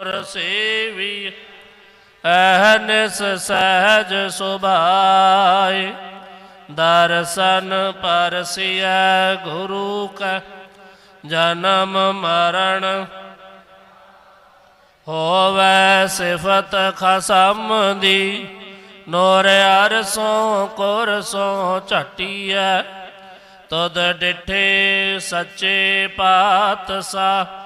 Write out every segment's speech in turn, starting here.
ਗੁਰ ਸੇਵੀ ਅਹਨਿਸ ਸਹਜ ਸੁਭਾਏ ਦਰਸ਼ਨ ਪਰਸਿਐ ਗੁਰੂ ਕੈ, ਜਨਮ ਮਰਨ ਹੋਵੈ ਸਿਫਤ ਖਸਮ ਦੀ, ਨੋਰ ਅਰਸੋਂ ਕੁਰਸੋਂ ਝਟੀਐ ਤਦ ਡਿਠੇ ਸੱਚੇ ਪਾਤਸ਼ਾਹ।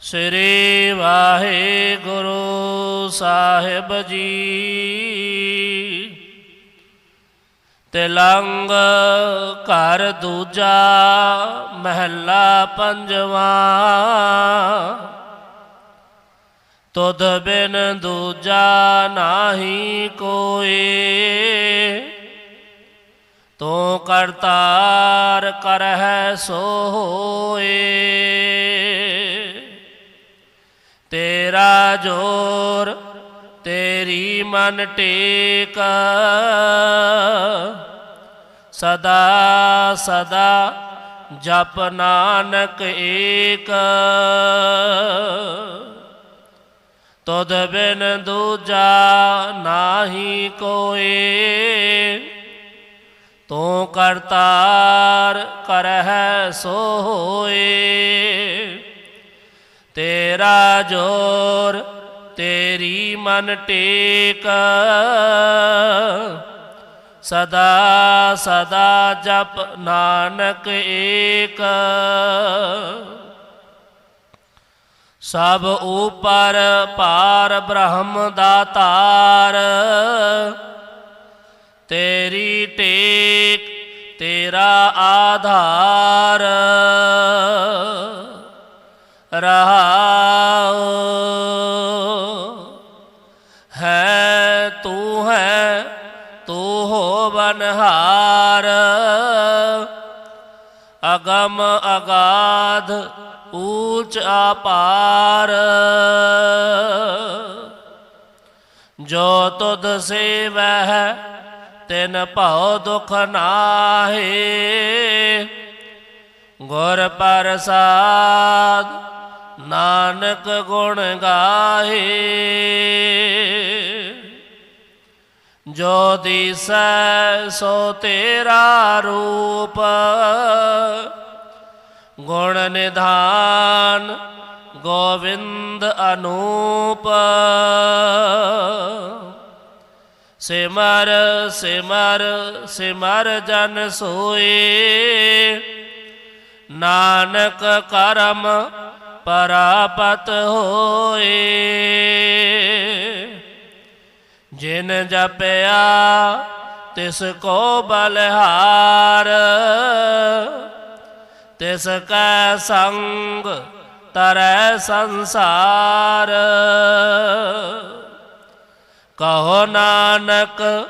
ਸ੍ਰੀ ਵਾਹਿਗੁਰੂ ਸਾਹਿਬ ਜੀ। ਤਿਲੰਗ ਘਰ ਦੂਜਾ ਮਹੱਲਾ ਪੰਜਵਾਂ। ਤੁਧ ਬਿਨ ਦੂਜਾ ਨਾਹੀ ਕੋਈ। ਤੂੰ ਕਰਤਾਰ ਕਰਹਿ ਸੋ ਹੋਏ ਜੋਰ, ਤੇਰੀ ਮਨ ਟੇਕ। ਸਦਾ ਸਦਾ ਜਪ ਨਾਨਕ ਏਕ। ਤੁਧ ਬਿਨ ਦੂਜਾ ਨਾਹੀ ਕੋਏ। ਤੂੰ ਕਰਤਾਰ ਕਰਹਿ ਸੋ ਹੋਏ ਤੇਰਾ ਜੋਰ ਤੇਰੀ ਮਨ ਟੇਕ। ਸਦਾ ਸਦਾ ਜਪ ਨਾਨਕ ਏਕ। ਸਭ ਉਪਰ ਪਾਰ ਬ੍ਰਹਮ ਦਾਤਾਰ ਤੇਰੀ ਟੇਕ ਤੇਰਾ ਆਧਾਰ। ਰਹਾ ਹੈ, ਤੂੰ ਹੈ, ਤੂੰ ਹੋ ਬਨਹਾਰ। ਅਗਮ ਅਗਾਧ, ਊਚ ਆਪਾਰ। ਜੋ ਤੁਧ ਸੇਵਹਿ, ਤਿਨ ਭਉ ਦੁਖ ਨਾਹੀ। ਗੁਰ ਪ੍ਰਸਾਦ नानक गुण गाहे। जो दिस सो तेरा रूप, गुण निधान गोविंद अनूप। सिमर सिमर सिमर जन सोए नानक करम ਪਰਾਪਤ ਹੋਏ। ਜਿਨ ਜਪਿਆ, ਤਿਸ ਕੋ ਬਲਹਾਰ। ਤਿਸ ਕੈ ਸੰਗ ਤਰੈ ਸੰਸਾਰ। ਕਹੋ ਨਾਨਕ,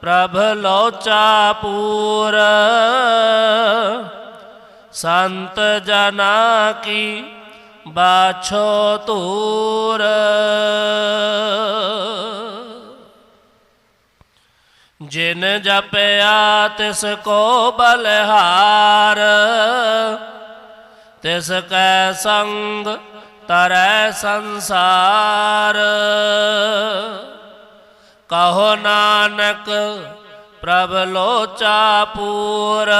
ਪ੍ਰਭ ਲੋਚਾ ਪੂਰ। ਸੰਤ ਜਨਾ ਕੀ ਬਾਛੋ ਤੂਰ। ਜਿਨ ਜਪਿਆ ਤਿਸ ਕੋ ਬਲਹਾਰ, ਤਿਸ ਕੈ ਸੰਗ ਤਰੈ ਸੰਸਾਰ। ਕਹੋ ਨਾਨਕ ਪ੍ਰਭ ਲੋਚਾ ਪੂਰ।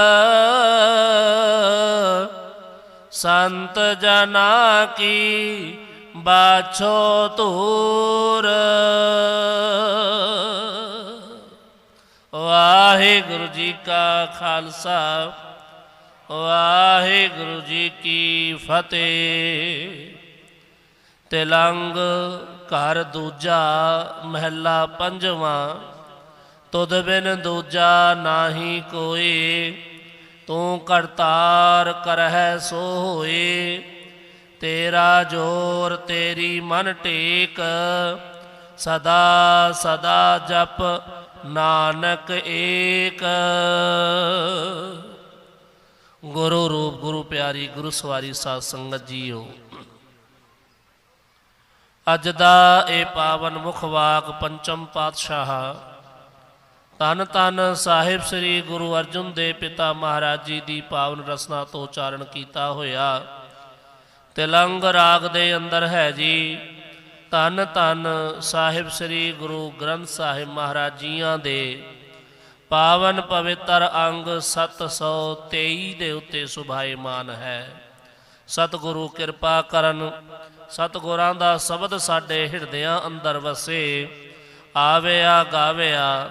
ਸੰਤ ਜਨਾ ਕੀ ਬਾਛੋ ਤੂਰ ਵਾਹਿਗੁਰੂ ਜੀ ਕਾ ਖਾਲਸਾ, ਵਾਹਿਗੁਰੂ ਜੀ ਕੀ ਫਤਿਹ। ਤਿਲੰਗ ਘਰ ਦੂਜਾ ਮਹਿਲਾ ਪੰਜਵਾਂ, ਤੁਧ ਬਿਨ ਦੂਜਾ ਨਾਹੀ ਕੋਈ। ਤੂੰ ਕਰਤਾਰ ਕਰਹਿ ਸੋ ਹੋਏ ਤੇਰਾ ਜੋਰ ਤੇਰੀ ਮਨ ਟੇਕ, ਸਦਾ ਸਦਾ ਜਪ ਨਾਨਕ ਏਕ। ਗੁਰੂ ਰੂਪ, ਗੁਰੂ ਪਿਆਰੀ, ਗੁਰੂ ਸਵਾਰੀ ਸਾਧ ਸੰਗਤ ਜੀਓ, ਅੱਜ ਦਾ ਇਹ ਪਾਵਨ ਮੁਖ ਵਾਕ ਪੰਚਮ ਪਾਤਸ਼ਾਹ ਤਨ ਤਨ ਸਾਹਿਬ ਸ੍ਰੀ ਗੁਰੂ ਅਰਜਨ ਦੇ ਪਿਤਾ ਮਹਾਰਾਜ ਜੀ ਦੀ ਪਾਵਨ ਰਸਨਾ ਤੋਂ ਉਚਾਰਨ ਕੀਤਾ ਹੋਇਆ। ਤਿਲੰਗ ਰਾਗ ਦੇ ਅੰਦਰ ਹੈ ਜੀ ਤਨ ਤਨ ਸਾਹਿਬ ਸ੍ਰੀ ਗੁਰੂ ਗ੍ਰੰਥ ਸਾਹਿਬ ਮਹਾਰਾਜ ਜੀਆਂ ਦੇ। ਪਾਵਨ ਪਵਿੱਤਰ ਅੰਗ 723 ਦੇ ਉੱਤੇ ਸੁਭਾਏਮਾਨ ਹੈ। ਸਤਿਗੁਰੂ ਕਿਰਪਾ ਕਰਨ, ਸਤਿਗੁਰਾਂ ਦਾ ਸ਼ਬਦ ਸਾਡੇ ਹਿਰਦਿਆਂ ਅੰਦਰ ਵਸੇ। ਆਵਿਆ ਗਾਵਿਆ